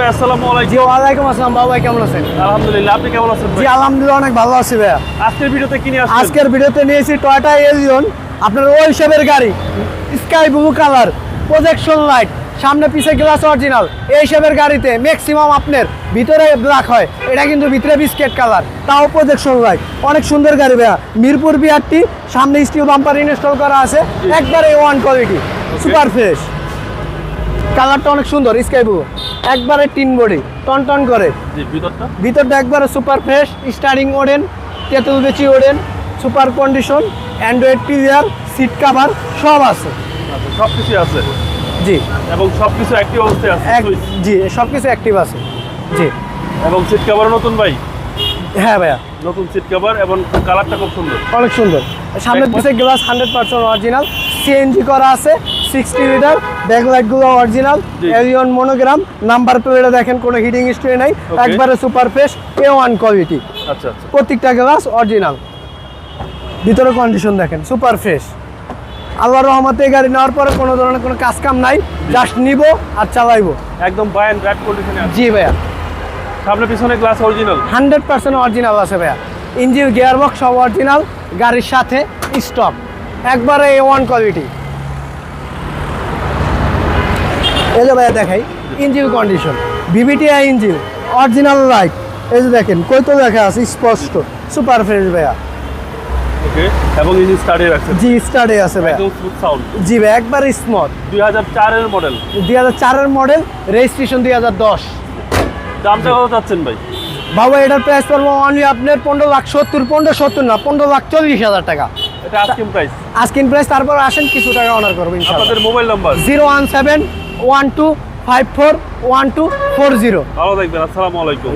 আসসালামু আলাইকুম। জি ওয়ালাইকুম আসসালাম বাবু ভাই কেমন আছেন? আলহামদুলিল্লাহ আপনি কেমন আছেন জি আলহামদুলিল্লাহ অনেক ভালো আছি ভাইয়া। আজকের ভিডিওতে কি নিয়ে আসছেন আজকের ভিডিওতে নিয়েছি টয়টা এলিয়ন আপনার ওই হিসাবের গাড়ি। Sky blue colour projection light সামনে পিছে গ্লাস অরিজিনাল এই হিসাবের গাড়িতে ম্যাক্সিমাম আপনার ভিতরে ব্ল্যাক হয় এটা কিন্তু ভিতরে বিস্কেট কালার তাও প্রজেকশন লাইট অনেক সুন্দর গাড়ি ভাইয়া। মিরপুর বিআরটি সামনে স্টিল বাম্পার ইনস্টল করা আছে একবারে ওয়ান কোয়ালিটি সুপার ফ্রেশ কালারটা অনেক সুন্দর স্কাই ব্লু একবারে টিন বডি টন টন করে। ভিতরটা? একবারে সুপার ফ্রেশ স্টারিং ওডেন তেঁতুল বেচি wooden super condition android premier seat cover সব আছে। আচ্ছা সব কিছু আছে? জি। এবং সব কিছু অ্যাক্টিভ অবস্থায় আছে জি সব কিছু অ্যাক্টিভ আছে। জি। এবং সিট কভার নতুন ভাই? হ্যাঁ ভাইয়া। নতুন সিট কভার এবং কালারটা খুব সুন্দর। অনেক সুন্দর। সামনের পিছে glass hundred percent original CNG করা আছে সিক্সটি লিটার ব্যাকলাইটগুলো অরিজিনাল। এলিয়ন মনোগ্রাম নাম্বার প্লেটে দেখেন কোনো হিটিং স্ট্রে নাই একবারে super fresh A one quality আচ্ছা প্রত্যেকটা গ্লাস অরিজিনাল ভিতরে কন্ডিশন দেখেন সুপার ফ্রেশ আল্লাহর রহমতে গাড়ি নেওয়ার পরে কোনো ধরনের কোনো কাজ কাম নাই জাস্ট নিব আর চালাইবো। একদম বাই অ্যান্ড রাইট কন্ডিশনে আছে। জি ভাইয়া। সামনে পিছনে glass original hundred percent original আছে ভাইয়া। ইঞ্জিন গিয়ারবক্স সব অরিজিনাল গাড়ির সাথে স্টক একবারে এ ওয়ান কোয়ালিটি এই যে ভাইয়া দেখাই। Engine condition VVTI engine original light এই যে দেখেন কই তো দেখা আছে স্পষ্ট। সুপার ফ্রেশ ভাইয়া। ওকে এবং ইঞ্জিন স্টার্টে রাখছেন। জি স্টার্টে আছে ভাইয়া। একদম স্মুথ সাউন্ড জি ভাই একবার স্মথ দুই হাজার চারের মডেল দুই হাজার চারের মডেল রেজিস্ট্রেশন দুই হাজার দশ। দামটা কত চাচ্ছেন ভাই? বাবা এটার প্রাইস পড়ব অনলি আপনার পনেরো লাখ সত্তর পনেরো সত্তর না পনেরো লাখ চল্লিশ হাজার টাকা। এটা আজকে প্রাইস আস্কিন প্রাইস তারপর আসেন কিছু টাকা অনার করব ইনশাল্লাহ আপনাদের mobile number zero one seven one two five four one two four zero ভালো থাকবেন আসসালামু আলাইকুম।